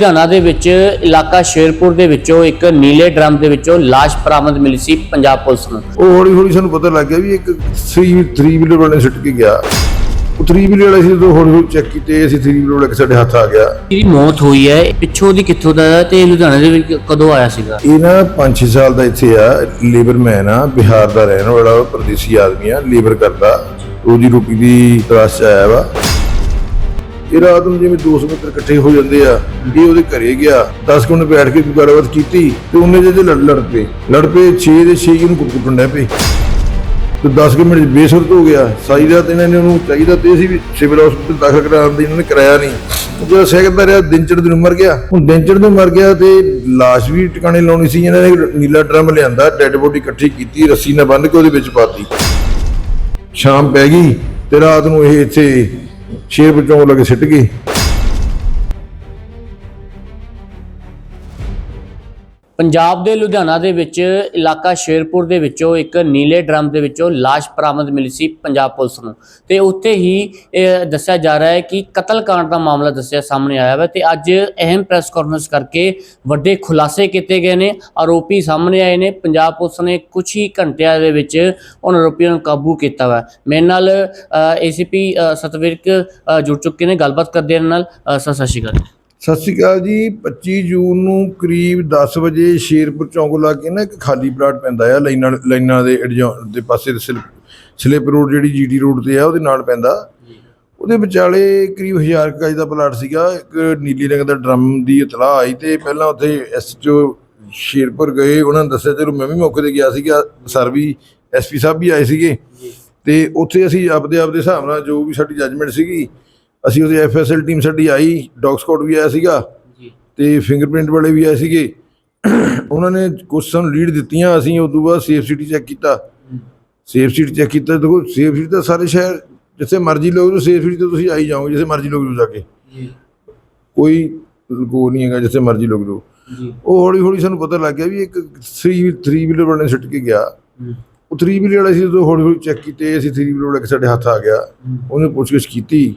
ਲੁਧਿਆਣਾ ਦੇ ਵਿੱਚ ਇਲਾਕਾ ਸ਼ੇਰਪੁਰ ਦੇ ਵਿੱਚੋਂ ਇੱਕ ਨੀਲੇ ਡਰਮ ਦੇ ਵਿੱਚੋਂ ਲਾਸ਼ ਬਰਾਮਦ ਮਿਲੀ ਸੀ ਪੰਜਾਬ ਪੁਲਿਸ ਨੂੰ। ਉਹ ਹੌਲੀ ਹੌਲੀ ਸਾਨੂੰ ਪਤਾ ਲੱਗ ਗਿਆ ਵੀ ਇੱਕ 3 3 ਵੀਲਰ ਵਾਲੇ ਸਿੱਟ ਕੇ ਗਿਆ। ਉਹ 3 ਵੀਲਰ ਵਾਲੇ ਸੀ ਜਦੋਂ ਹੌਲੀ ਹੌਲੀ ਚੈੱਕ ਕੀਤੇ ਅਸੀਂ 3 ਵੀਲਰ ਵਾਲਾ ਸਾਡੇ ਹੱਥ ਆ ਗਿਆ। ਜਿਹਦੀ ਮੌਤ ਹੋਈ ਹੈ ਪਿੱਛੋਂ ਦੀ ਕਿੱਥੋਂ ਦਾ ਹੈ ਤੇ ਲੁਧਿਆਣਾ ਦੇ ਵਿੱਚ ਕਦੋਂ ਆਇਆ ਸੀਗਾ? ਇਹ ਨਾ 5-6 ਸਾਲ ਦਾ ਇੱਥੇ ਆ ਲੇਬਰ ਮੈਨ ਆ ਬਿਹਾਰ ਦਾ ਰਹਿਣ ਵਾਲਾ ਪਰਦੇਸੀ ਆਦਮੀ ਆ ਲੇਬਰ ਕਰਦਾ। ਰੋਜੀ ਰੋਟੀ ਦੀ ਤਲਾਸ਼ 'ਚ ਆਇਆ ਵਾ। ਇਹ ਰਾਤ ਨੂੰ ਜਿਵੇਂ ਦੋਸਤ ਮਿੱਤਰ ਇਕੱਠੇ ਹੋ ਜਾਂਦੇ ਆ, ਇਹ ਉਹਦੇ ਘਰੇ ਗਿਆ 10 ਮਿੰਟ ਬੈਠ ਕੇ ਗੱਲਬਾਤ ਕੀਤੀ ਤੇ ਉਹਨੇ ਜਿਹਦੇ ਲੜ ਲੜ ਪਏ। ਲੜ ਪਏ 6 ਦੇ 6 ਨੂੰ ਕੁੱਟਣ ਡੈ ਪਏ। ਤੇ 10 ਮਿੰਟ ਬੇਸੁਰਤ ਹੋ ਗਿਆ। ਸਾਈ ਰਾਤ ਇਹਨਾਂ ਨੇ ਉਹਨੂੰ ਚਾਹੀਦਾ ਤੇ ਸੀ ਵੀ ਸਿਵਲ ਹਸਪੀਟਲ ਦਾਖਲ ਕਰਾਉਣ ਦੀ ਇਹਨਾਂ ਨੇ ਕਰਾਇਆ ਨਹੀਂ। ਜਦੋਂ ਸਹਿਕਦਾ ਰਿਹਾ ਦਿਨ ਚੜ ਦਿਨ ਮਰ ਗਿਆ। ਹੁਣ ਦਿਨ ਚੜ੍ਹਦੇ ਨੂੰ ਮਰ ਗਿਆ ਤੇ ਲਾਸ਼ ਵੀ ਟਿਕਾਣੇ ਲਾਉਣੀ ਸੀ, ਇਹਨਾਂ ਨੇ ਨੀਲਾ ਡਰਮ ਲਿਆਂਦਾ, ਡੈੱਡ ਬੋਡੀ ਇਕੱਠੀ ਕੀਤੀ, ਰੱਸੀ ਨਾਲ ਬੰਨ੍ਹ ਕੇ ਉਹਦੇ ਵਿੱਚ ਪਾਤੀ। ਸ਼ਾਮ ਪੈ ਗਈ ਤੇ ਰਾਤ ਨੂੰ ਇਹ ਇੱਥੇ ਸ਼ੇਰ ਬਚਾਉਣ ਲੱਗੇ ਸਿੱਟ ਗਏ ਪੰਜਾਬ ਦੇ ਲੁਧਿਆਣਾ ਦੇ ਵਿੱਚ, ਇਲਾਕਾ ਸ਼ੇਰਪੁਰ ਦੇ ਵਿੱਚੋਂ ਇੱਕ ਨੀਲੇ ਡਰਮ ਦੇ ਵਿੱਚੋਂ ਲਾਸ਼ ਬਰਾਮਦ ਮਿਲੀ ਸੀ ਪੰਜਾਬ ਪੁਲਿਸ ਨੂੰ। ਤੇ ਉੱਥੇ ਹੀ, ਇਹ ਦੱਸਿਆ ਜਾ ਰਿਹਾ ਹੈ ਕਿ ਕਤਲकांड ਦਾ ਮਾਮਲਾ ਦੱਸਿਆ ਸਾਹਮਣੇ ਆਇਆ ਹੈ ਤੇ ਅੱਜ ਅਹਿਮ ਪ੍ਰੈਸ ਕਾਨਫਰੰਸ ਕਰਕੇ ਵੱਡੇ ਖੁਲਾਸੇ ਕੀਤੇ ਗਏ ਨੇ, ਆਰੋਪੀ ਸਾਹਮਣੇ ਆਏ ਨੇ, ਪੰਜਾਬ ਪੁਲਿਸ ਨੇ ਕੁਝ ਹੀ ਘੰਟਿਆਂ ਦੇ ਵਿੱਚ ਉਹਨਾਂ ਆਰੋਪੀਆਂ ਨੂੰ ਕਾਬੂ ਕੀਤਾ ਵਾ। ਮੇਰੇ ਨਾਲ ਏਸੀਪੀ ਸਤਵੀਰਕ ਜੁੜ ਚੁੱਕੇ ਨੇ, ਗੱਲਬਾਤ ਕਰਦੇ ਇਹਨਾਂ ਨਾਲ। ਸਤਿ ਸ਼੍ਰੀ ਅਕਾਲ ਸਤਿ ਸ਼੍ਰੀ ਅਕਾਲ ਜੀ 25 ਜੂਨ ਨੂੰ ਕਰੀਬ 10 ਵਜੇ ਸ਼ੇਰਪੁਰ ਚੌਂਕ ਲਾ ਕੇ ਨਾ ਇੱਕ ਖਾਲੀ ਪਲਾਟ ਪੈਂਦਾ ਆ ਲਾਈਨਾਂ ਲਾਈਨਾਂ ਦੇ ਦੇ ਪਾਸੇ ਦੇ ਸਿਲ- ਸਲਿੱਪ ਰੋਡ ਜਿਹੜੀ ਜੀਟੀ ਰੋਡ ਤੇ ਆ ਉਹਦੇ ਨਾਲ ਪੈਂਦਾ। ਉਹਦੇ ਵਿਚਾਲੇ ਕਰੀਬ 1000 ਗਜ ਦਾ ਪਲਾਟ ਸੀਗਾ ਇੱਕ ਨੀਲੀ ਰੰਗ ਦਾ ਡਰਮ ਦੀ ਇਤਲਾਹ ਆਈ ਤੇ ਪਹਿਲਾਂ ਉੱਥੇ ਐਸਐਚਓ ਸ਼ੇਰਪੁਰ ਗਏ ਉਹਨਾਂ ਨੇ ਦੱਸਿਆ ਚਲੋ ਮੈਂ ਵੀ ਮੌਕੇ ਤੇ ਗਿਆ ਸੀਗਾ ਸਰ ਵੀ ਐਸਪੀ ਸਾਹਿਬ ਵੀ ਆਏ ਸੀਗੇ। ਤੇ ਉੱਥੇ ਅਸੀਂ ਆਪਦੇ ਆਪਦੇ ਹਿਸਾਬ ਨਾਲ ਜੋ ਵੀ ਸਾਡੀ ਜੱਜਮੈਂਟ ਸੀਗੀ ਅਸੀਂ ਉਹਦੀ ਐਫਐਸਐਲ ਟੀਮ ਸਾਡੀ ਆਈ ਡੌਗ ਸਕਾਡ ਵੀ ਆਇਆ ਸੀਗਾ ਜੀ। ਤੇ ਫਿੰਗਰਪ੍ਰਿੰਟ ਵਾਲੇ ਵੀ ਆਏ ਸੀਗੇ। ਉਹਨਾਂ ਨੇ ਕੁਝ ਸਾਨੂੰ ਲੀਡ ਦਿੱਤੀਆਂ ਅਸੀਂ ਉਸ ਤੋਂ ਬਾਅਦ ਸੇਫ ਸਿਟੀ ਚੈੱਕ ਕੀਤਾ। ਸੇਫ ਸਿਟੀ ਚੈੱਕ ਕੀਤਾ ਦੇਖੋ ਸੇਫ ਸਿਟੀ ਤਾਂ ਸਾਰੇ ਸ਼ਹਿਰ ਜਿੱਥੇ ਮਰਜ਼ੀ ਲੋਕ ਜੋ ਸੇਫ ਸਿਟੀ ਤੇ ਤੁਸੀਂ ਆਈ ਜਾਓਗੇ ਜਿੱਥੇ ਮਰਜ਼ੀ ਲੋਕ ਜੋ ਜਾ ਕੇ। ਜੀ। ਕੋਈ ਲਗੋ ਨਹੀਂ ਹੈਗਾ ਜਿੱਥੇ ਮਰਜ਼ੀ ਲੋਕ ਜੋ ਜੀ। ਉਹ ਹੌਲੀ ਹੌਲੀ ਸਾਨੂੰ ਪਤਾ ਲੱਗ ਗਿਆ ਵੀ ਇੱਕ 3 3 ਵੀਲਰ ਵਾਲੇ ਨੇ ਸਿੱਟ ਕੇ ਗਿਆ। ਉਹ 3 ਵੀਲਰ ਵਾਲੇ ਸੀ ਜਦੋਂ ਹੌਲੀ ਹੌਲੀ ਚੈੱਕ ਕੀਤੇ ਅਸੀਂ 3 ਵੀਲਰ ਵਾਲਾ ਸਾਡੇ ਹੱਥ ਆ ਗਿਆ। ਉਹਨੇ ਪੁੱਛਗਿੱਛ ਕੀਤੀ।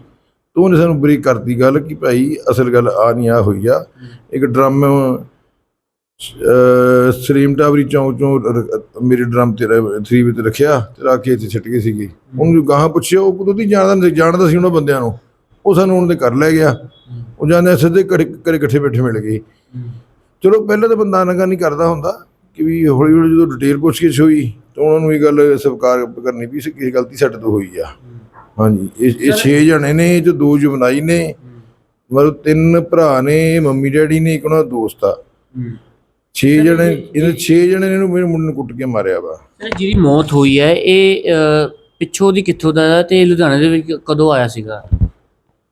ਤਾਂ ਉਹਨੇ ਸਾਨੂੰ ਬਰੀਕ ਕਰਤੀ ਗੱਲ ਕਿ ਭਾਈ ਅਸਲ ਗੱਲ ਆ ਨਹੀਂ ਆ ਹੋਈ ਆ। ਇੱਕ ਡਰਮ ਸਰੀਮ ਟਾਵਰੀ ਚੌਂਕ ਚੋਂ ਮੇਰੇ ਡਰਮ ਤੇ 3 ਵਿੱਚ ਰੱਖਿਆ ਤੇ ਰੱਖ ਕੇ ਇੱਥੇ ਛੱਟ ਗਏ ਸੀਗੇ। ਉਹਨੂੰ ਗਾਹਾਂ ਪੁੱਛਿਆ ਉਹ ਕਦੋਂ ਜਾਣਦਾ, ਨਹੀਂ ਜਾਣਦਾ ਸੀ ਉਹਨਾਂ ਬੰਦਿਆਂ ਨੂੰ। ਉਹ ਸਾਨੂੰ ਉਹਨਾਂ ਦੇ ਕਰ ਲੈ ਗਿਆ। ਉਹ ਜਾਂਦੇ ਸਿੱਧੇ ਘਰੇ ਘਰੇ ਇਕੱਠੇ ਬੈਠੇ ਮਿਲ ਗਏ। ਚਲੋ, ਪਹਿਲਾਂ ਤਾਂ ਬੰਦਾ ਨਗਾ ਨਹੀਂ ਕਰਦਾ ਹੁੰਦਾ ਕਿ ਵੀ ਹੌਲੀ ਹੌਲੀ ਜਦੋਂ ਡਿਟੇਲ ਪੁੱਛ ਕੇ ਹੋਈ, ਤਾਂ ਉਹਨਾਂ ਨੂੰ ਇਹ ਗੱਲ ਸਵੀਕਾਰ ਕਰਨੀ ਵੀ ਸੀ ਕਿ ਗਲਤੀ ਸਾਡੇ ਤੋਂ ਹੋਈ ਆ। ਹਾਂਜੀ ਇਹ ਇਹ 6 ਜਣੇ ਨੇ ਇਹ 'ਚੋਂ ਦੋ ਜੁਬਨਾਈ ਨੇ ਮਤਲਬ ਤਿੰਨ ਭਰਾ ਨੇ ਮੰਮੀ ਡੈਡੀ ਨੇ ਇੱਕ ਉਹਨਾਂ ਦਾ ਦੋਸਤ ਆ। 6 ਜਣੇ ਇਹਨੇ 6 ਜਣੇ ਨੇ ਇਹਨੂੰ ਮੇਰੇ ਮੁੰਡੇ ਨੂੰ ਕੁੱਟ ਕੇ ਮਾਰਿਆ ਵਾ। ਸਰ ਜਿਹੜੀ ਮੌਤ ਹੋਈ ਹੈ ਇਹ ਪਿੱਛੋਂ ਦੀ ਕਿੱਥੋਂ ਦਾ ਹੈ ਤੇ ਲੁਧਿਆਣਾ ਦੇ ਵਿੱਚ ਕਦੋਂ ਆਇਆ ਸੀਗਾ?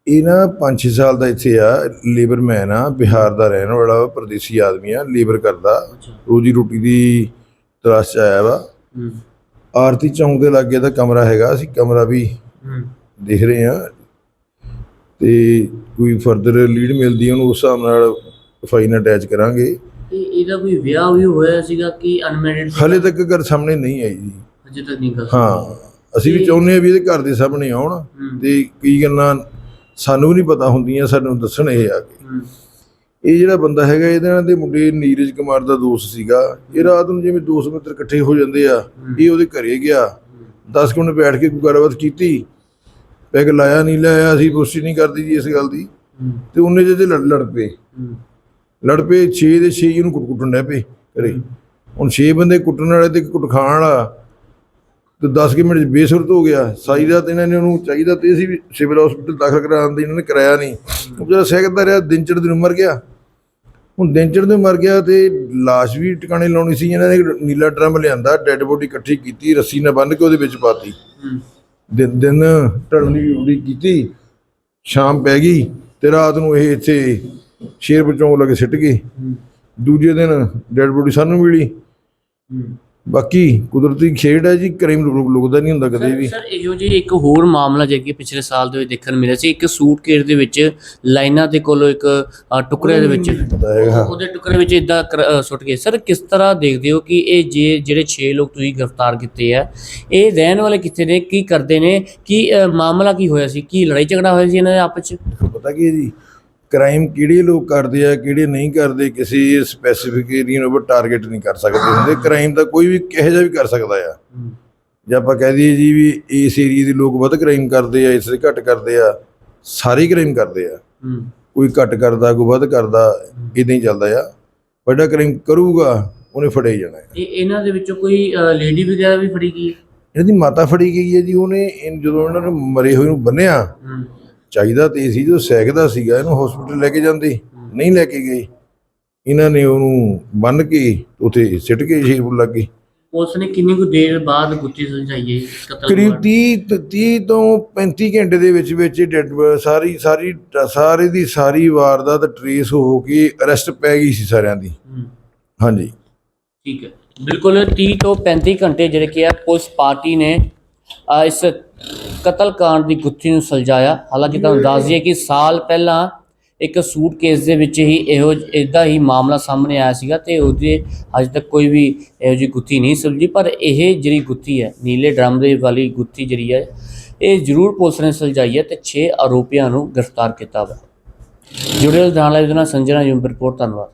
ਇਹ ਨਾ 5-6 ਸਾਲ ਦਾ ਇੱਥੇ ਆ ਲੇਬਰ ਮੈਨ ਆ ਬਿਹਾਰ ਦਾ ਰਹਿਣ ਵਾਲਾ ਵਾ, ਪਰਦੇਸੀ ਆਦਮੀ ਆ ਲੇਬਰ ਕਰਦਾ। ਰੋਜੀ ਰੋਟੀ ਦੀ ਤਲਾਸ਼ 'ਚ ਆਇਆ ਵਾ। ਆਰਤੀ ਚੌਂਕ ਦੇ ਲਾਗੇ ਦਾ ਕਮਰਾ ਹੈਗਾ ਅਸੀਂ ਕਮਰਾ ਵੀ ਦੇਖ ਰਹੇ ਆ ਤੇ ਕੋਈ ਫਰਦਰ ਲੀਡ ਮਿਲਦੀ ਉਹਨੂੰ ਉਸ ਹਿਸਾਬ ਨਾਲ ਫਾਈ ਨਾਲ ਅਟੈਚ ਕਰਾਂਗੇ। ਇਹਦਾ ਕੋਈ ਵਿਆਹ ਵੀ ਹੋਇਆ ਸੀਗਾ ਕਿ ਅਨਮੈਰਿਡ ਹਲੇ ਤੱਕ ਗੱਲ ਸਾਹਮਣੇ ਨਹੀਂ ਆਈ ਜੀ। ਅਜੇ ਤੱਕ ਨਹੀਂ ਗੱਲ ਹਾਂ ਅਸੀਂ ਵੀ ਚਾਹੁੰਦੇ ਆ ਵੀ ਇਹਦੇ ਘਰ ਦੇ ਸਾਹਮਣੇ ਆਉਣ। ਤੇ ਕਈ ਗੱਲਾਂ ਸਾਨੂੰ ਵੀ ਨਹੀਂ ਪਤਾ ਹੁੰਦੀਆਂ ਸਾਨੂੰ ਦੱਸਣ ਇਹ ਆ ਕੇ। ਇਹ ਜਿਹੜਾ ਬੰਦਾ ਹੈਗਾ ਇਹਦੇ ਨਾਲ ਦੇ ਮੁੰਡੇ ਨੀਰਜ ਕੁਮਾਰ ਦਾ ਦੋਸਤ ਸੀਗਾ। ਇਹ ਰਾਤ ਨੂੰ ਜਿਵੇਂ ਦੋਸਤ ਮਿੱਤਰ ਇਕੱਠੇ ਹੋ ਜਾਂਦੇ ਆ ਇਹ ਉਹਦੇ ਘਰੇ ਗਿਆ। 10 ਮਿੰਟ ਬੈਠ ਕੇ ਕੋਈ ਗੱਲਬਾਤ ਕੀਤੀ ਪੈਗ ਲਾਇਆ ਨਹੀਂ ਲਾਇਆ ਅਸੀਂ ਪੁਸ਼ਟੀ ਨਹੀਂ ਕਰਦੀ ਜੀ ਇਸ ਗੱਲ ਦੀ। ਤੇ ਉਹਨੇ ਜਿਹਦੇ ਲੜ ਲੜ ਪਏ। ਲੜ ਪਏ 6 ਦੇ 6 ਇਹਨੂੰ ਕੁੱਟ ਕੁੱਟਣ ਡੈ ਪਏ ਘਰੇ। ਹੁਣ 6 ਬੰਦੇ ਕੁੱਟਣ ਵਾਲੇ ਤੇ ਕੁੱਟ ਖਾਣ ਵਾਲਾ ਤੇ 10 ਕੁ ਮਿੰਟ ਬੇਸੁਰਤ ਹੋ ਗਿਆ। ਸਾਈ ਰਾਤ ਇਹਨਾਂ ਨੇ ਉਹਨੂੰ ਚਾਹੀਦਾ ਤੇ ਸੀ ਵੀ ਸਿਵਲ ਹਸਪੀਟਲ ਦਾਖਲ ਕਰਾਉਣ ਦੀ ਇਹਨਾਂ ਨੇ ਕਰਾਇਆ ਨਹੀਂ। ਉਹ ਜਿਹੜਾ ਸਹਿਕਦਾ ਰਿਹਾ ਦਿਨ ਚੜ੍ਹਦੇ ਨੂੰ ਮਰ ਗਿਆ। ਹੁਣ ਚੜ੍ਹਦੇ ਨੂੰ ਮਰ ਗਿਆ ਤੇ ਲਾਸ਼ ਵੀ ਟਿਕਾਣੇ ਲਾਉਣੀ ਸੀ ਇਹਨਾਂ ਨੇ ਨੀਲਾ ਡਰਮ ਲਿਆਂਦਾ ਡੈੱਡ ਬੋਡੀ ਇਕੱਠੀ ਕੀਤੀ ਰੱਸੀ ਨਾਲ ਬੰਨ੍ਹ ਕੇ ਉਹਦੇ ਵਿੱਚ ਪਾਤੀ। ਦਿਨ ਦਿਨ ਢਲਣ ਦੀ ਉਡੀਕ ਕੀਤੀ ਸ਼ਾਮ ਪੈ ਗਈ ਤੇ ਰਾਤ ਨੂੰ ਇਹ ਇੱਥੇ ਸ਼ੇਰ ਚੌਂਕ ਲੱਗੇ ਸਿੱਟ ਗਏ ਦੂਜੇ ਦਿਨ ਡੈਡ ਬੋਡੀ ਸਾਨੂੰ ਮਿਲੀ। ਬਾਕੀ ਕੁਦਰਤੀ ਖੇਡ ਹੈ ਜੀ ਕਰੀਮ ਲੁਕਦਾ ਨਹੀਂ ਹੁੰਦਾ ਕਦੇ ਵੀ। ਸਰ ਇਹੋ ਜਿਹੀ ਇੱਕ ਹੋਰ ਮਾਮਲਾ ਜਿਹੜਾ ਕਿ ਪਿਛਲੇ ਸਾਲ ਦੇ ਵਿੱਚ ਦੇਖਣ ਮਿਲਿਆ ਸੀ ਇੱਕ ਸੂਟਕੇਸ ਦੇ ਵਿੱਚ ਲਾਈਨਾਂ ਦੇ ਕੋਲੋਂ ਇੱਕ ਟੁਕੜੇ ਦੇ ਵਿੱਚ ਉਹਦੇ ਟੁਕੜੇ ਵਿੱਚ ਇਦਾਂ ਸੁੱਟ ਗਏ। ਸਰ ਕਿਸ ਤਰ੍ਹਾਂ ਦੇਖਦੇ ਹੋ ਕਿ ਇਹ ਜੇ ਜਿਹੜੇ 6 ਲੋਕ ਤੁਸੀਂ ਗ੍ਰਿਫਤਾਰ ਕੀਤੇ ਆ ਇਹ ਰਹਿਣ ਵਾਲੇ ਕਿੱਥੇ ਨੇ ਕੀ ਕਰਦੇ ਨੇ ਕੀ ਮਾਮਲਾ ਕੀ ਹੋਇਆ ਸੀ ਕੀ ਲੜਾਈ ਝਗੜਾ ਹੋਇਆ ਸੀ ਇਹਨਾਂ ਦੇ ਆਪਸ ਚ ਪਤਾ ਕੀ ਜੀ ਕ੍ਰਾਈਮ ਕਿਹੜੇ ਲੋਕ ਕਰਦੇ ਆ ਕਿਹੜੇ ਨਹੀਂ ਕਰਦੇ ਕਿਸੇ ਸਪੈਸੀਫਿਕ ਏਰੀਆ ਨੂੰ ਟਾਰਗੇਟ ਨਹੀਂ ਕਰ ਸਕਦੇ ਹੁੰਦੇ। ਕ੍ਰਾਈਮ ਤਾਂ ਕੋਈ ਵੀ ਕਿਹੋ ਜਿਹਾ ਵੀ ਕਰ ਸਕਦਾ ਆ। ਜੇ ਆਪਾਂ ਕਹਿ ਦਈਏ ਜੀ ਵੀ ਇਸ ਏਰੀਆ ਦੇ ਲੋਕ ਵੱਧ ਕ੍ਰਾਈਮ ਕਰਦੇ ਆ ਇਸ ਦੇ ਘੱਟ ਕਰਦੇ ਆ ਸਾਰੇ ਕ੍ਰਾਈਮ ਕਰਦੇ ਆ। ਕੋਈ ਘੱਟ ਕਰਦਾ ਕੋਈ ਵੱਧ ਕਰਦਾ ਇਦਾਂ ਹੀ ਚੱਲਦਾ ਆ। ਵੱਡਾ ਕ੍ਰਾਈਮ ਕਰੂਗਾ ਉਹਨੇ ਫੜੇ ਜਾਣਾ ਇਹ ਇਹਨਾਂ ਦੇ ਵਿੱਚੋਂ ਕੋਈ ਲੇਡੀ ਵਗੈਰਾ ਵੀ ਫੜੀ ਗਈ? ਹੈ ਇਹਨਾਂ ਦੀ ਮਾਤਾ ਫੜੀ ਗਈ ਹੈ ਜੀ ਉਹਨੇ ਜਦੋਂ ਉਹਨਾਂ ਨੂੰ ਮਰੇ ਹੋਏ ਨੂੰ ਬੰਨਿਆ ਚਾਹੀਦਾ ਤੇ ਇਹ ਸੀ ਜਦੋਂ ਸੈਕਦਾ ਸੀਗਾ ਇਹਨੂੰ ਹਸਪੀਟਲ ਲੈ ਕੇ ਜਾਂਦੇ ਨਹੀਂ ਲੈ ਕੇ ਗਏ। ਇਹਨਾਂ ਨੇ ਉਹਨੂੰ ਬੰਨ ਕੇ ਉਥੇ ਸਿੱਟ ਕੇ ਸ਼ੇਰਪੁਰ ਲੱਗ ਪੁਲਿਸ ਨੇ ਕਿੰਨੀ ਕੁ ਦੇਰ ਬਾਅਦ ਗੁੱਥੀ ਸੁਲਝਾਈ ਕਤਲ ਕਰੀਬ ਵਾਰਦਾਤ? 30 ਤ- 30 ਤੋਂ 35 ਘੰਟੇ ਦੇ ਵਿੱਚ ਵਿੱਚ ਡੈਡ ਸਾਰੀ ਸਾਰੀ ਸਾਰੇ ਦੀ ਸਾਰੀ ਵਾਰਦਾਤ ਟਰੇਸ ਹੋ ਕੇ ਅਰੈਸਟ ਪੈ ਗਈ ਸੀ ਸਾਰਿਆਂ ਦੀ। ਹਾਂਜੀ। ਠੀਕ ਹੈ। ਬਿਲਕੁਲ 30 ਤੋਂ 35 ਘੰਟੇ ਜਿਹੜੇ ਕਿ ਆ ਪੁਲਿਸ ਪਾਰਟੀ ਨੇ ਇਸ ਕਤਲ ਕਾਂਡ ਦੀ ਗੁੱਥੀ ਨੂੰ ਸੁਲਝਾਇਆ ਹਾਲਾਂਕਿ ਤੁਹਾਨੂੰ ਦੱਸ ਦਈਏ ਕਿ ਸਾਲ ਪਹਿਲਾਂ ਇੱਕ ਸੂਟਕੇਸ ਦੇ ਵਿੱਚ ਹੀ ਇਹੋ ਇਦਾਂ ਹੀ ਮਾਮਲਾ ਸਾਹਮਣੇ ਆਇਆ ਸੀਗਾ ਤੇ ਉਹਦੇ ਅਜੇ ਤੱਕ ਕੋਈ ਵੀ ਇਹੋ ਜਿਹੀ ਗੁੱਥੀ ਨਹੀਂ ਸੁਲਝੀ ਪਰ ਇਹ ਜਿਹੜੀ ਗੁੱਥੀ ਹੈ ਨੀਲੇ ਡਰਮ ਦੇ ਵਾਲੀ ਗੁੱਥੀ ਜਿਹੜੀ ਹੈ ਇਹ ਜ਼ਰੂਰ ਪੁਲਿਸ ਨੇ ਸੁਲਝਾਈ ਹੈ ਤੇ 6 ਆਰੋਪੀਆਂ ਨੂੰ ਗ੍ਰਿਫਤਾਰ ਕੀਤਾ ਵਾ ਜੁੜੇ ਨਾਲ ਨਾਲ ਸੰਜਨਾ ਯੂਮ ਰਿਪੋਰਟ ਧੰਨਵਾਦ।